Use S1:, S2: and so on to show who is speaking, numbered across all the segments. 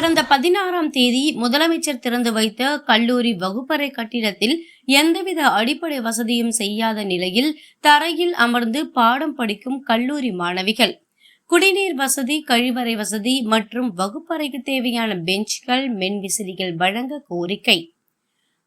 S1: கடந்த பதினாறாம் தேதி முதலமைச்சர் திறந்து வைத்த கல்லூரி வகுப்பறை கட்டிடத்தில் எந்தவித அடிப்படை வசதியும் செய்யாத நிலையில் தரையில் அமர்ந்து பாடம் படிக்கும் கல்லூரி மாணவிகள். குடிநீர் வசதி கழிவறை வசதி மற்றும் வகுப்பறைக்கு தேவையான பெஞ்ச்கள் மென்விசிறிகள் வழங்க கோரிக்கை.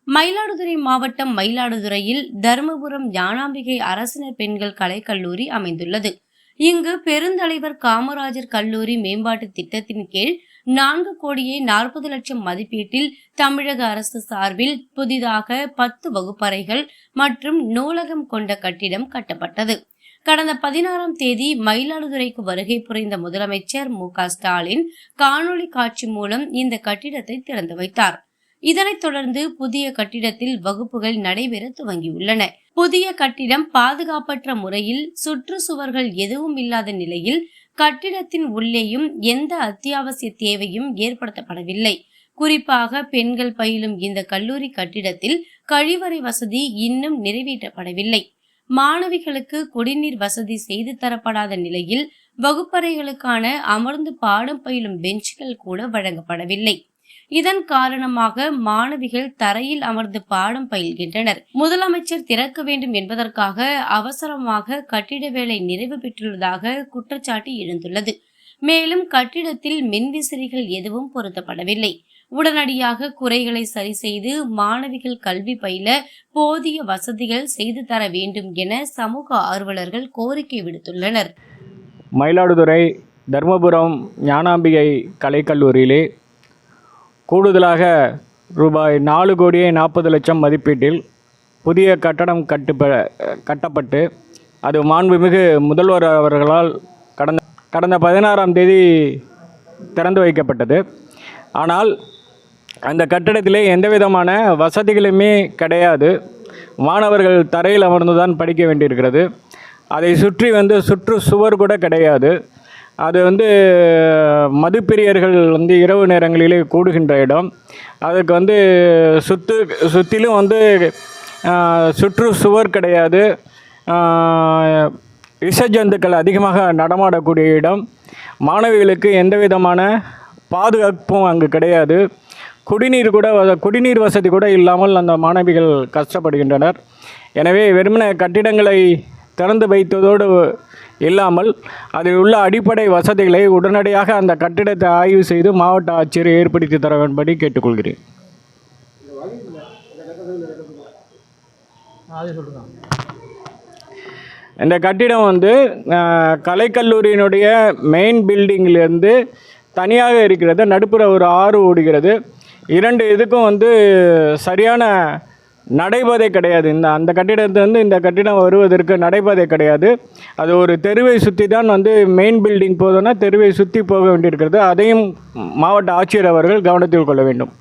S1: மயிலாடுதுறை மாவட்டம் மயிலாடுதுறையில் தருமபுரம் ஞானாம்பிகை அரசினர் பெண்கள் கலைக்கல்லூரி அமைந்துள்ளது. இங்கு பெருந்தலைவர் காமராஜர் கல்லூரி மேம்பாட்டு திட்டத்தின் கீழ் நான்கு கோடியே நாற்பது லட்சம் மதிப்பீட்டில் தமிழக அரசு சார்பில் புதிதாக பத்து வகுப்பறைகள் மற்றும் நூலகம் கொண்ட கட்டிடம் கட்டப்பட்டது. கடந்த பதினாறாம் தேதி மயிலாடுதுறைக்கு வருகை புரிந்த முதலமைச்சர் மு ஸ்டாலின் காணொலி காட்சி மூலம் இந்த கட்டிடத்தை திறந்து வைத்தார். இதனைத் தொடர்ந்து புதிய கட்டிடத்தில் வகுப்புகள் நடைபெற துவங்கியுள்ளன. புதிய கட்டிடம் பாதுகாப்பற்ற முறையில் சுற்றுச்சுவர்கள் எதுவும் இல்லாத நிலையில் கட்டிடத்தின் உள்ளேயும் எந்த அத்தியாவசிய தேவையும் ஏற்படுத்தப்படவில்லை. குறிப்பாக பெண்கள் பயிலும் இந்த கல்லூரி கட்டிடத்தில் கழிவறை வசதி இன்னும் நிறைவேற்றப்படவில்லை. மாணவிகளுக்கு குடிநீர் வசதி செய்து தரப்படாத நிலையில் வகுப்பறைகளுக்கான அமர்ந்து பாடம் பயிலும் பெஞ்சுகள் கூட வழங்கப்படவில்லை. இதன் காரணமாக மாணவிகள் தரையில் அமர்ந்து பாடம் பயில்கின்றனர். முதலமைச்சர் திறக்க வேண்டும் என்பதற்காக அவசரமாக கட்டிட வேலை நிறைவு பெற்றுள்ளதாக குற்றச்சாட்டு எழுந்துள்ளது. மேலும் கட்டிடத்தில் மின்விசிறிகள் எதுவும் பொருத்தப்படவில்லை. உடனடியாக குறைகளை சரி செய்து மாணவிகள் கல்வி பயில போதிய வசதிகள் செய்து தர வேண்டும் என சமூக ஆர்வலர்கள் கோரிக்கை விடுத்துள்ளனர்.
S2: மயிலாடுதுறை தர்மபுரம் ஞானாம்பிகை கலைக்கல்லூரியிலே கூடுதலாக ரூபாய் நாலு கோடியே நாற்பது லட்சம் மதிப்பீட்டில் புதிய கட்டடம் கட்டுப்ப கட்டப்பட்டு அது மாண்புமிகு முதல்வர் அவர்களால் கடந்த கடந்த பதினாறாம் தேதி திறந்து வைக்கப்பட்டது. ஆனால் அந்த கட்டடத்திலே எந்த விதமான வசதிகளுமே கிடையாது. மாணவர்கள் தரையில் அமர்ந்து தான் படிக்க வேண்டியிருக்கிறது. அதை சுற்றி வந்து சுற்று சுவர் கூட கிடையாது. அது வந்து மதுப்பிரியர்கள் வந்து இரவு நேரங்களிலே கூடுகின்ற இடம். அதுக்கு வந்து சுத்து சுற்றிலும் வந்து சுற்றுச்சுவர் சுற்று சுவர் கிடையாது. விஷஜந்துக்கள் அதிகமாக நடமாடக்கூடிய இடம். மாணவிகளுக்கு எந்த விதமான பாதுகாப்பும் அங்கு கிடையாது. குடிநீர் கூட குடிநீர் வசதி கூட இல்லாமல் அந்த மாணவிகள் கஷ்டப்படுகின்றனர். எனவே வெறுமன கட்டிடங்களை திறந்து வைத்ததோடு இல்லாமல் அதில் உள்ள அடிப்படை வசதிகளை உடனடியாக அந்த கட்டிடத்தை ஆய்வு செய்து மாவட்ட ஆட்சியர் ஏற்படுத்தி தர வேண்டும்படி கேட்டுக்கொள்கிறேன். இந்த கட்டிடம் வந்து கலைக்கல்லூரியினுடைய மெயின் பில்டிங்கிலேருந்து தனியாக இருக்கிறது. நடுப்புற ஒரு ஆறு ஓடுகிறது. இரண்டு இதுக்கும் வந்து சரியான நடைபாதை கிடையாது. இந்த அந்த கட்டிடத்துலேருந்து இந்த கட்டிடம் வருவதற்கு நடைபாதை கிடையாது. அது ஒரு தெருவை சுற்றி தான் வந்து மெயின் பில்டிங் போதுன்னா தெருவை சுற்றி போக வேண்டியிருக்கிறது. அதையும் மாவட்ட ஆட்சியர் அவர்கள் கவனத்தில் கொள்ள வேண்டும்.